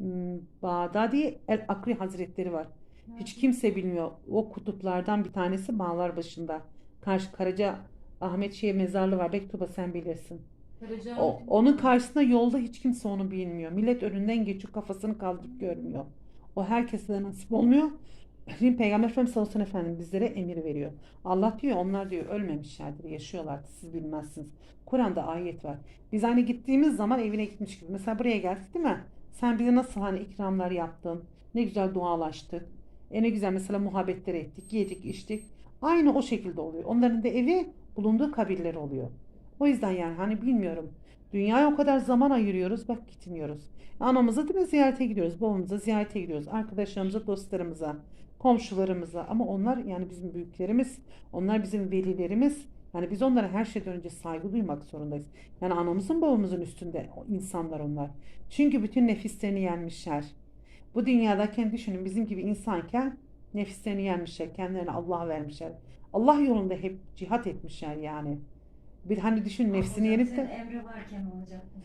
m, Bağdadi El Akri Hazretleri var. Hiç kimse bilmiyor. O kutuplardan bir tanesi Bağlarbaşı'nda. Karşı Karaca Ahmet Şehir mezarlığı var. Belki Tuba sen bilirsin. Karaca O, onun karşısında yolda hiç kimse onu bilmiyor. Millet önünden geçiyor kafasını kaldırıp görmüyor. O herkese de nasip olmuyor. Şimdi Peygamber Efendimiz sallallahu aleyhi ve sellem bizlere emir veriyor. Allah diyor onlar diyor ölmemişlerdir, yaşıyorlar. Siz bilmezsiniz. Kur'an'da ayet var. Biz hani gittiğimiz zaman evine gitmiş gibi. Mesela buraya geldik değil mi? Sen bize nasıl hani ikramlar yaptın? Ne güzel dualaştık. E ne güzel mesela muhabbetler ettik, yedik, içtik. Aynı o şekilde oluyor. Onların da evi bulunduğu kabirleri oluyor. O yüzden yani hani bilmiyorum. Dünyaya o kadar zaman ayırıyoruz, bak gitmiyoruz. Anamızı değil mi ziyarete gidiyoruz, babamızı ziyarete gidiyoruz, arkadaşlarımıza, dostlarımıza, komşularımıza. Ama onlar yani bizim büyüklerimiz, onlar bizim velilerimiz. Yani biz onlara her şeyden önce saygı duymak zorundayız. Yani anamızın babamızın üstünde o insanlar onlar. Çünkü bütün nefislerini yenmişler. Bu dünyadayken düşünün bizim gibi insanken nefislerini yenmişler, kendilerini Allah'a vermişler. Allah yolunda hep cihat etmişler yani. Bir hani düşün nefsini yenip de emri varken olacaktı.